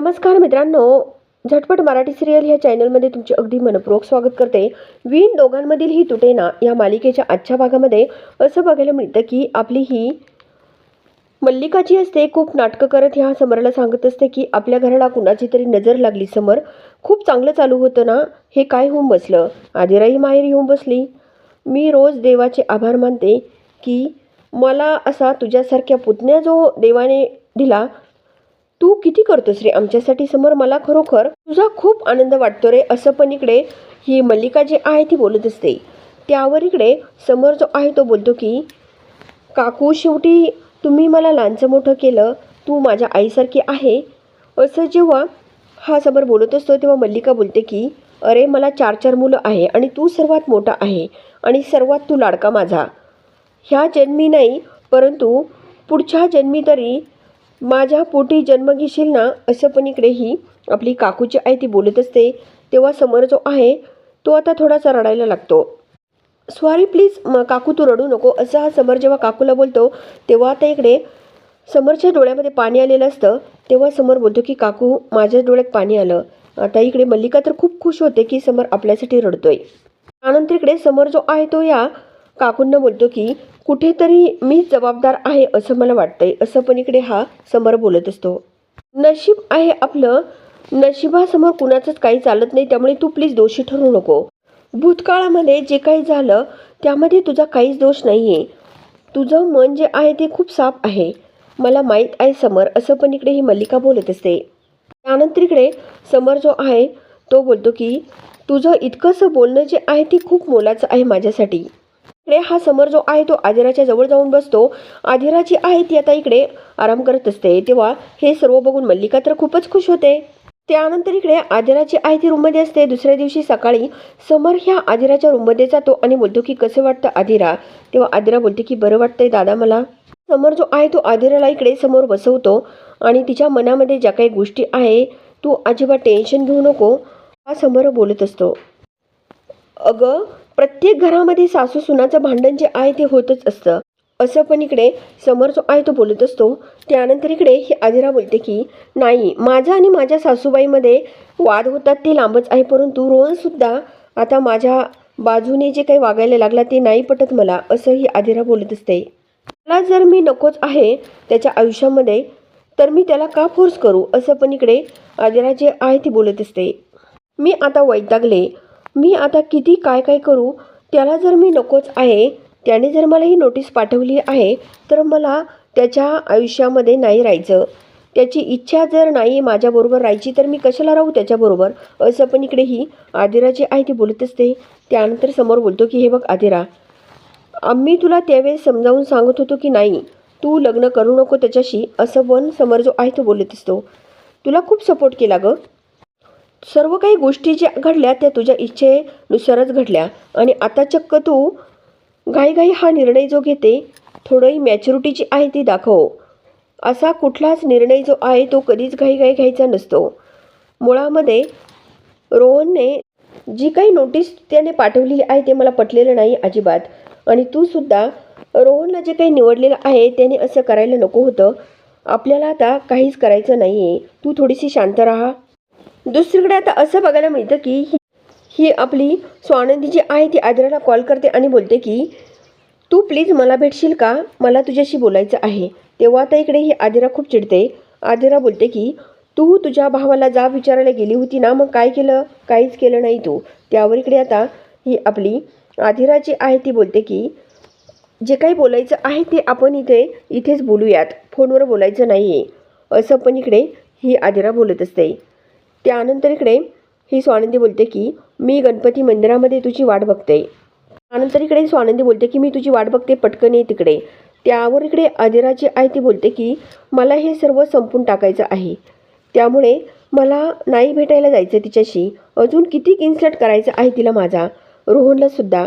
नमस्कार मित्रांनो. झटपट मराठी सिरियल ह्या चॅनलमध्ये तुमचे अगदी मनपूर्वक स्वागत करते. वीण दोघांमधील ही तुटेना या मालिकेच्या आजच्या भागामध्ये असं बघायला मिळतं की आपली ही मल्लिका जी असते खूप नाटकं करत ह्या समरला सांगत असते की आपल्या घराला कुणाची तरी नजर लागली समर. खूप चांगलं चालू होतं ना? हे काय होऊन बसलं? आदिराही माहेर येऊन बसली. मी रोज देवाचे आभार मानते की मला असा तुझ्यासारख्या पुतण्या जो देवाने दिला तू किती करतोस रे? आमच्यासाठी समोर मला खरोखर तुझा खूप आनंद वाटतो रे. असं पण इकडे ही मल्लिका जी आहे ती बोलत असते. त्यावर इकडे समोर जो आहे तो बोलतो की काकू शेवटी तुम्ही मला लहानचं मोठं केलं. तू माझ्या आईसारखी आहे. असं जेव्हा हा समोर बोलत असतो तेव्हा मल्लिका बोलते की अरे मला चार चार मुलं आहे आणि तू सर्वात मोठा आहे आणि सर्वात तू लाडका माझा. ह्या जन्मी नाही परंतु पुढच्या जन्मी तरी माझ्या पोटी जन्म घेशील ना असं पण इकडेही आपली काकूची आई ती बोलत असते. तेव्हा समोर जो आहे तो आता थोडासा रडायला लागतो. सॉरी प्लीज म काकू तू रडू नको. असं हा समर जेव्हा काकूला बोलतो तेव्हा आता इकडे समरच्या डोळ्यामध्ये पाणी आलेलं असतं. तेव्हा समर बोलतो की काकू माझ्या डोळ्यात पाणी आलं. आता इकडे मल्लिका तर खूप खुश होते की समर आपल्यासाठी रडतोय. त्यानंतर इकडे समोर जो आहे तो या काकूंना बोलतो की कुठेतरी मी जबाबदार आहे असं मला वाटतंय. असं पण इकडे हा समर बोलत असतो. नशीब आहे आपलं. नशिबासमोर कुणाचंच काही चालत नाही त्यामुळे तू प्लीज दोषी ठरू नको. भूतकाळामध्ये जे काही झालं त्यामध्ये तुझा काहीच दोष नाही आहे तुझं मन जे आहे ते खूप साफ आहे. मला माहीत आहे समर. असं पण इकडे ही मल्लिका बोलत असते. त्यानंतर इकडे समर जो आहे तो बोलतो की तुझं इतकंसं बोलणं जे आहे ते खूप मोलाचं आहे माझ्यासाठी. इकडे हा समर जो आहे तो आदिराच्या जवळ जाऊन बसतो. आदिरा जी आहे ती आता इकडे आराम करत असते. तेव्हा हे सर्व बघून मल्लिका तर खूपच खुश होते. त्यानंतर इकडे आदिराची आहे ती रूममध्ये असते. दुसऱ्या दिवशी सकाळी समर ह्या आदिराच्या रूममध्ये जातो आणि बोलतो की कसं वाटतं आदिरा? तेव्हा आदिरा बोलते की बरं वाटतंय दादा मला. समोर जो आहे तो आदिराला इकडे समोर बसवतो आणि तिच्या मनामध्ये ज्या काही गोष्टी आहे तू अजिबात टेन्शन घेऊ नको. हा समोर बोलत असतो. अगं प्रत्येक घरामध्ये सासू सुनाचं भांडण जे आहे ते होतच असतं. असं पण इकडे समोर जो आहे तो बोलत असतो. त्यानंतर इकडे ही आदिरा बोलते की नाही माझा आणि माझ्या सासूबाईमध्ये वाद होतात ते लांबच आहे परंतु रोहनसुद्धा आता माझ्या बाजूने जे काही वागायला लागला ते नाही पटत मला असं ही आदिरा बोलत असते. मला जर मी नकोच आहे त्याच्या आयुष्यामध्ये तर मी त्याला का फोर्स करू? असं पण इकडे आदिरा जे आहे ती बोलत असते. मी आता वैतागले. मी आता किती काय काय करू त्याला जर मी नकोच आहे त्याने जर मला ही नोटीस पाठवली आहे तर मला त्याच्या आयुष्यामध्ये नाही राहायचं. त्याची इच्छा जर नाही माझ्याबरोबर राहायची तर मी कशाला राहू त्याच्याबरोबर? असं पण इकडे ही आदिरा जी आहे ती बोलत असते. त्यानंतर समोर बोलतो की हे बघ आदिरा आम्ही तुला त्यावेळेस समजावून सांगत होतो की नाही तू लग्न करू नको त्याच्याशी असं पण समोर जो आहे तो बोलत असतो. तुला खूप सपोर्ट केला गं. सर्व काही गोष्टी ज्या घडल्या त्या तुझ्या इच्छेनुसारच घडल्या. आणि आता चक्क तू घाईघाई हा निर्णय जो घेते थोडंही मॅच्युरिटीची आहे ती दाखव. असा कुठलाच निर्णय जो आहे तो कधीच घाईघाई घ्यायचा नसतो. मुळामध्ये रोहनने जी काही नोटीस त्याने पाठवलेली आहे ते मला पटलेलं नाही अजिबात. आणि तू सुद्धा रोहनला जे काही निवडलेलं आहे त्याने असं करायला नको होतं. आपल्याला आता काहीच करायचं नाही आहे तू थोडीशी शांत राहा. दुसरीकडे आता असं बघायला मिळतं की ही ही आपली स्वानंदी जी आहे ती आदिराला कॉल करते आणि बोलते की तू प्लीज मला भेटशील का? मला तुझ्याशी बोलायचं आहे. तेव्हा आता इकडे ही आदिरा खूप चिडते. आदिरा बोलते की तू तुझ्या भावाला जा विचारायला गेली होती ना मग काय केलं? काहीच केलं नाही तू. त्यावर इकडे आता ही आपली आदिरा जी आहे ती बोलते की जे काही बोलायचं आहे ते आपण इथे इथेच बोलूयात. फोनवर बोलायचं नाही आहे असं पण इकडे ही आदिरा बोलत असते. त्यानंतर इकडे ही स्वानंदी बोलते की मी गणपती मंदिरामध्ये तुझी वाट बघते. त्यानंतर इकडे स्वानंदी बोलते की मी तुझी वाट बघते पटकन ये तिकडे. त्यावर इकडे अधिराची आई ती बोलते की मला हे सर्व संपून टाकायचं आहे. त्यामुळे मला नाही भेटायला जायचं तिच्याशी. अजून किती इन्सल्ट करायचं आहे तिला माझा. रोहनलासुद्धा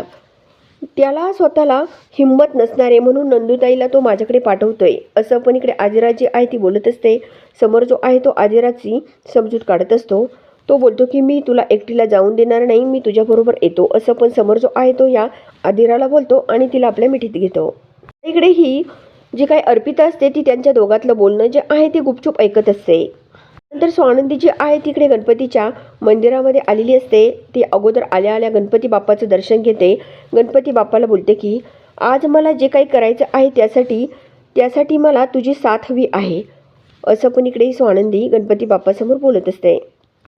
त्याला स्वतःला हिंमत नसणारे म्हणून नंदुताईला तो माझ्याकडे पाठवतोय. असं पण इकडे आदिराजी आहे ती बोलत असते. समोर जो आहे तो आदिराची समजूत काढत असतो. तो बोलतो की मी तुला एकटीला जाऊन देणार नाही मी तुझ्याबरोबर येतो. असं पण समोर जो आहे तो या आदिराला बोलतो आणि तिला आपल्या मिठीत घेतो. इकडे ही जी काही अर्पिता असते ती त्यांच्या दोघातलं बोलणं जे आहे ते गुपचूप ऐकत असते. नंतर स्वानंदी जी आहे तिकडे गणपतीच्या मंदिरामध्ये आलेली असते. ती अगोदर आल्या आल्या गणपती बाप्पाचं दर्शन घेते. गणपती बाप्पाला बोलते की आज मला जे काही करायचं आहे त्यासाठी त्यासाठी मला तुझी साथ हवी आहे. असं पण इकडे स्वानंदी गणपती बाप्पासमोर बोलत असते.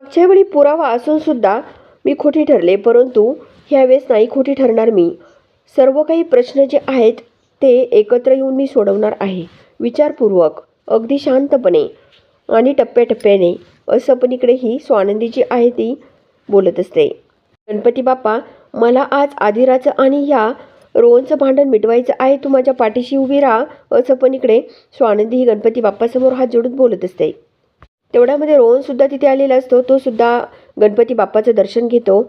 मागच्या वेळी पुरावा असून सुद्धा मी खोटी ठरले परंतु ह्यावेळेस नाही खोटी ठरणार मी. सर्व काही प्रश्न जे आहेत ते एकत्र येऊन मी सोडवणार आहे. विचारपूर्वक अगदी शांतपणे. आणि टप्प्याटप्प्याने. असं पण इकडे ही स्वानंदी जी आहे ती बोलत असते. गणपती बाप्पा मला आज आदिराचं आणि ह्या रोहनचं भांडण मिटवायचं आहे तू माझ्या पाठीशी उभी राहा असं पण इकडे स्वानंदी ही गणपती बाप्पासमोर हात जोडून बोलत असते. तेवढ्यामध्ये रोहनसुद्धा तिथे आलेला असतो तो सुद्धा गणपती बाप्पाचं दर्शन घेतो.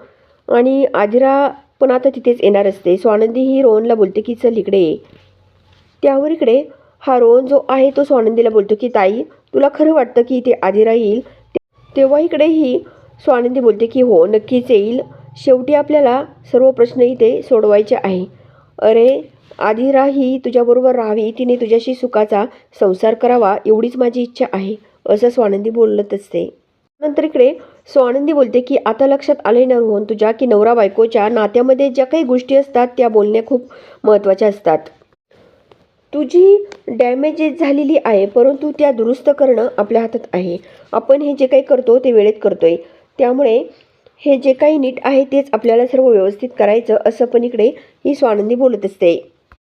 आणि आदिरा पण आता तिथेच येणार असते. स्वानंदी ही रोहनला बोलते की चल इकडे ये. त्यावर इकडे हा रोहन जो आहे तो स्वानंदीला बोलतो की ताई तुला खरं वाटतं की इथे आदिरा येईल तेव्हा इकडे ही स्वानंदी बोलते की हो नक्कीच येईल. शेवटी आपल्याला सर्व प्रश्न इथे सोडवायचे आहे. अरे आदिरा ही तुझ्याबरोबर राहावी तिने तुझ्याशी सुखाचा संसार करावा एवढीच माझी इच्छा आहे असं स्वानंदी बोलत असते. नंतर इकडे स्वानंदी बोलते की आता लक्षात आले ना रोहन तुझ्या की नवरा बायकोच्या नात्यामध्ये ज्या काही गोष्टी असतात त्या बोलण्या खूप महत्त्वाच्या असतात. तुझी डॅमेजेस झालेली आहे परंतु त्या दुरुस्त करणं आपल्या हातात आहे. आपण हे जे काही करतो ते वेळेत करतो आहे त्यामुळे हे जे काही नीट आहे तेच आपल्याला सर्व व्यवस्थित करायचं असं पण इकडे ही स्वानंदी बोलत असते.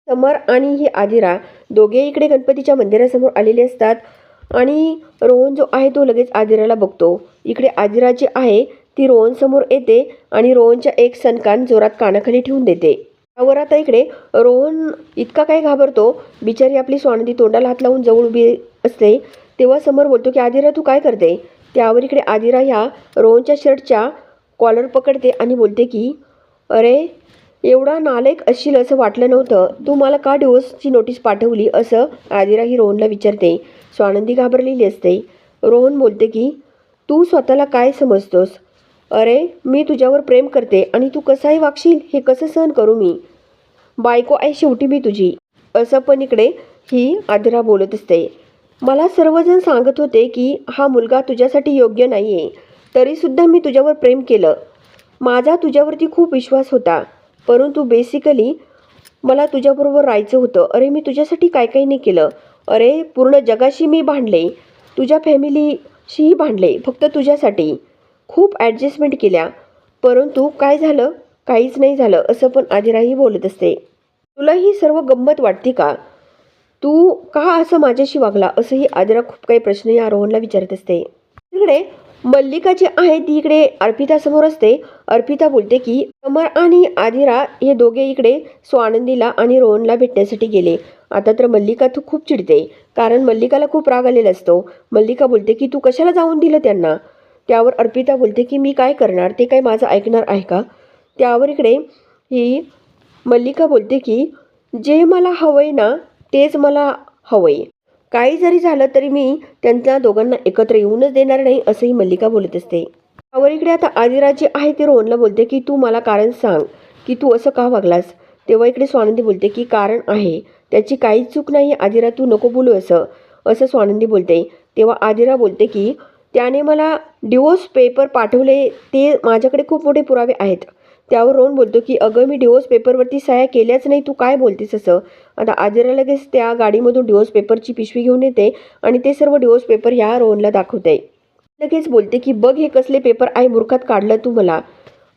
समर आणि ही आदिरा दोघे इकडे गणपतीच्या मंदिरासमोर आलेले असतात आणि रोहन जो आहे तो लगेच आदिराला बघतो. इकडे आदिरा जी आहे ती रोहनसमोर येते आणि रोहनच्या एक सणकान जोरात कानाखाली ठेवून देते. त्यावर आता इकडे रोहन इतका काय घाबरतो. बिचारी आपली स्वानंदी तोंडाला हात लावून जवळ उभी असते. तेव्हा समोर बोलतो की आदिरा तू काय करते? त्यावर इकडे आदिरा ह्या रोहनच्या शर्टच्या कॉलर पकडते आणि बोलते की अरे एवढा नालायक असशील असं वाटलं नव्हतं. तू मला का डिवोर्सची नोटीस पाठवली? असं आदिरा ही रोहनला विचारते. स्वानंदी घाबरलेली असते. रोहन बोलते की तू स्वतःला काय समजतोस? अरे मी तुझ्यावर प्रेम करते आणि तू कसाही वागशील हे कसं सहन करू मी? बायको आहे शेवटी मी तुझी. असं पण इकडे ही आदिरा बोलत असते. मला सर्वजण सांगत होते की हा मुलगा तुझ्यासाठी योग्य नाही आहे तरीसुद्धा मी तुझ्यावर प्रेम केलं. माझा तुझ्यावरती खूप विश्वास होता. परंतु बेसिकली मला तुझ्याबरोबर राहायचं होतं. अरे मी तुझ्यासाठी काय काही नाही केलं. अरे पूर्ण जगाशी मी भांडले. तुझ्या फॅमिलीशीही भांडले. फक्त तुझ्यासाठी. खूप ॲडजस्टमेंट केल्या. परंतु काय झालं? काहीच नाही झालं असं पण आदिराही बोलत असते. तुला ही सर्व गंमत वाटते का? तू का असं माझ्याशी वागला? असंही आदिरा खूप काही प्रश्न या रोहनला विचारत असते. तिकडे मल्लिका जी आहे ती इकडे अर्पितासमोर असते. अर्पिता बोलते की अमर आणि आदिरा हे दोघे इकडे स्वानंदीला आणि रोहनला भेटण्यासाठी गेले. आता तर मल्लिका तू खूप चिडते. कारण मल्लिकाला खूप राग आलेला असतो. मल्लिका बोलते की तू कशाला जाऊन दिलं त्यांना? त्यावर अर्पिता बोलते की मी काय करणार? ते काय माझं ऐकणार आहे का? त्यावर इकडे ही मल्लिका बोलते की जे मला हवंय ना तेच मला हवंय. काही जरी झालं तरी मी त्यांच्या दोघांना एकत्र येऊनच देणार नाही असंही मल्लिका बोलत असते. त्यावर इकडे आता आदिराजी आहे ते रोहनला बोलते की तू मला कारण सांग की तू असं का वागलास? तेव्हा इकडे स्वानंदी बोलते की कारण आहे. त्याची काही चूक नाही. आदिरा तू नको बोलू असं. असं स्वानंदी बोलते. तेव्हा आदिरा बोलते की त्याने मला डिवोर्स पेपर पाठवले. ते माझ्याकडे खूप मोठे पुरावे आहेत. त्यावर रोहन बोलतो की अगं मी डिवोर्स पेपरवरती सह्या केल्याच नाही. तू काय बोलतेस असं? आता आदिरा लगेच त्या गाडीमधून डिवोर्स पेपरची पिशवी घेऊन येते आणि ते सर्व डिवोर्स पेपर ह्या रोहनला दाखवते. लगेच बोलते की बघ हे कसले पेपर आहे. मूर्खात काढलं तू मला.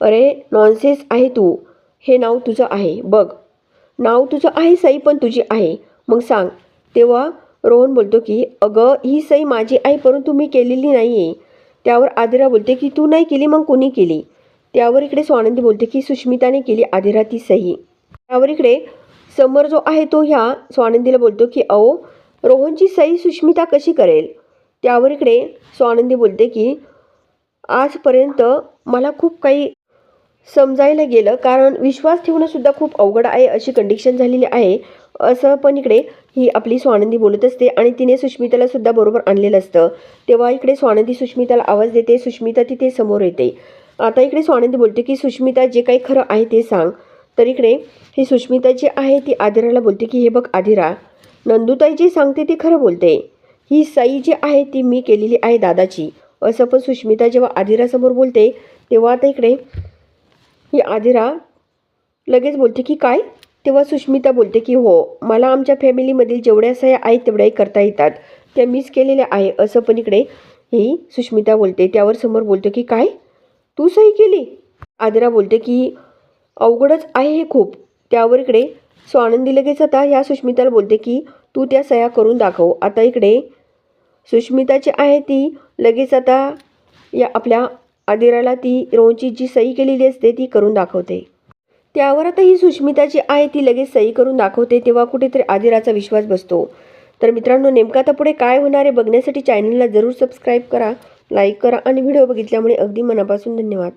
अरे नॉनसेन्स आहे तू. हे नाव तुझं आहे. बघ. नाव तुझं आहे सई पण तुझी आहे. मग सांग. तेव्हा रोहन बोलतो की अगं ही सई माझी आहे परंतु मी केलेली नाही आहे त्यावर आदिरा बोलते की तू नाही केली मग कोणी केली? त्यावर इकडे स्वानंदी बोलते की सुष्मिताने केली आदिरा ती सही त्यावर इकडे समर जो आहे तो ह्या स्वानंदीला बोलतो की अहो रोहनची सही सुष्मिता कशी करेल? त्यावर इकडे स्वानंदी बोलते की आजपर्यंत मला खूप काही समजायला गेलं कारण विश्वास ठेवणंसुद्धा खूप अवघड आहे अशी कंडिशन झालेली आहे. असं पण इकडे ही आपली स्वानंदी बोलत असते आणि तिने सुष्मिताला सुद्धा बरोबर आणलेलं असतं. तेव्हा इकडे स्वानंदी सुष्मिताला आवाज देते सुष्मिता तिथे समोर येते. आता इकडे स्वानंदी बोलते की सुष्मिता जे काही खरं आहे ते सांग. तर इकडे ही सुष्मिता जी आहे ती आदिराला बोलते की हे बघ आधिरा नंदुताई जी सांगते ती खरं बोलते. ही साई जी आहे ती मी केलेली आहे दादाची. असं पण सुष्मिता जेव्हा आदिरासमोर बोलते तेव्हा आता इकडे ही आधिरा लगेच बोलते की काय? तेव्हा सुष्मिता बोलते की हो मला आमच्या फॅमिलीमधील जेवढ्या सह्या आहेत तेवढ्याही करता येतात. त्या मिस केलेल्या आहे असं पण इकडे ही सुष्मिता बोलते. त्यावर समोर बोलतो की काय? तू सही केली? आदिरा बोलते की अवघडच आहे हे खूप. त्यावर इकडे सो आनंदी लगेच आता ह्या सुष्मिताला बोलते की तू त्या सह्या करून दाखव. आता इकडे सुष्मिताची आहे ती लगेच आता या आपल्या आदिराला ती रोहनची जी सही केलेली असते ती करून दाखवते. त्यावर आता ही सुष्मिताची आहे ती लगेच सही करून दाखवते तेव्हा कुठेतरी आदिराचा विश्वास बसतो. तर मित्रांनो नेमका आता पुढे काय होणार आहे बघण्यासाठी चॅनलला जरूर सबस्क्राईब करा लाईक करा आणि व्हिडिओ बघितल्यामुळे अगदी मनापासून धन्यवाद.